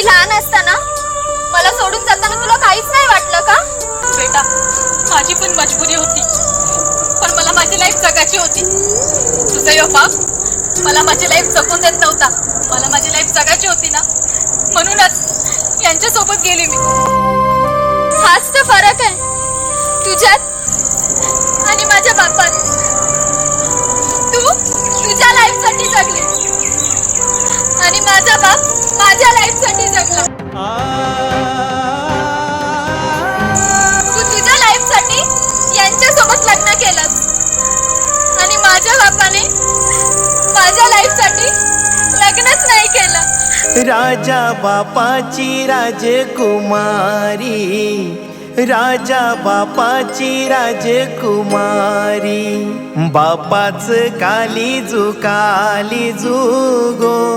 मी लहान असताना मला सोडून जाताना तुला काहीच नाही वाटलं का? बेटा माझी पण मजबुरी होती. पण मला माझी लाईफ जगायची होती. तुझा यो बाप मला माझी लाईफ जगून देत नव्हता. मला माझी लाईफ जगायची होती ना? म्हणूनच यांच्यासोबत गेली मी. हाच तर फरक आहे. तुझ्यात आणि माझ्या बापात. माझा बाप माझ्या लाईफसाठी जगला. तू तुझ्या लाईफसाठी यांच्यासोबत लग्न केलंस. आणि माझ्या बापाने माझ्या लाईफसाठी लग्नच नाही केलं. राजा बापाची राजकुमारी राजा बापाची राजकुमारी बापाच काली काली गो.